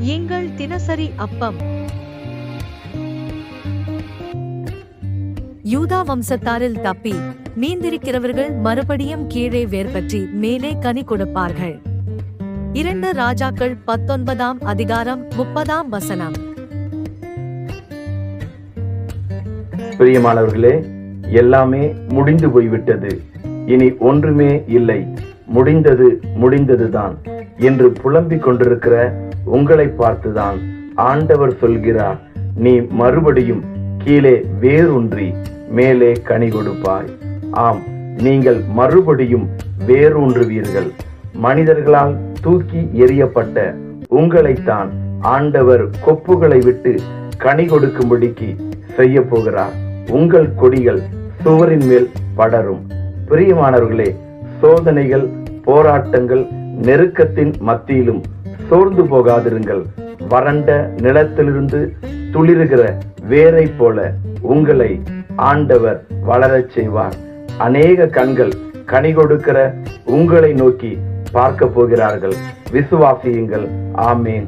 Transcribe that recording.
எங்கள் தினசரி அப்பம். யூதா வம்சத்தாரில் தப்பி மீந்திருக்கிறவர்கள் மறுபடியும் கீழே வேர்பற்றி மேலே கனி கொடுப்பார்கள். இரண்டு ராஜாக்கள் பத்தொன்பதாம் அதிகாரம் முப்பதாம் வசனம். பிரியமானவர்களே எல்லாமே முடிந்து போய்விட்டது. இனி ஒன்றுமே இல்லை. முடிந்தது முடிந்ததுதான். என்று புலம்பிக் கொண்டிருக்கிற உங்களை பார்த்துதான் ஆண்டவர் சொல்கிறார். நீ மறுபடியும் கீழே வேரூன்றி மேலே கனி கொடுப்பாய். ஆம் நீங்கள் மறுபடியும் வேரூன்றுவீர்கள். மனிதர்களால் தூக்கி எறியப்பட்ட உங்களைத்தான் ஆண்டவர் கொப்புகளை விட்டு கனி கொடுக்கும்படிக்கு செய்ய போகிறார் உங்கள் கொடிகள் சுவரின் மேல் படரும். பிரியமானவர்களே சோதனைகள் போராட்டங்கள் நெருக்கத்தின் மத்தியிலும் சோர்ந்து போகாதிருங்கள். வறண்ட நிலத்திலிருந்து துளிருகிற வேரை போல உங்களை ஆண்டவர் வளரச் செய்வார். அநேக கண்கள் கனி கொடுக்கிற உங்களை நோக்கி பார்க்க போகிறார்கள். விசுவாசியுங்கள். ஆமேன்.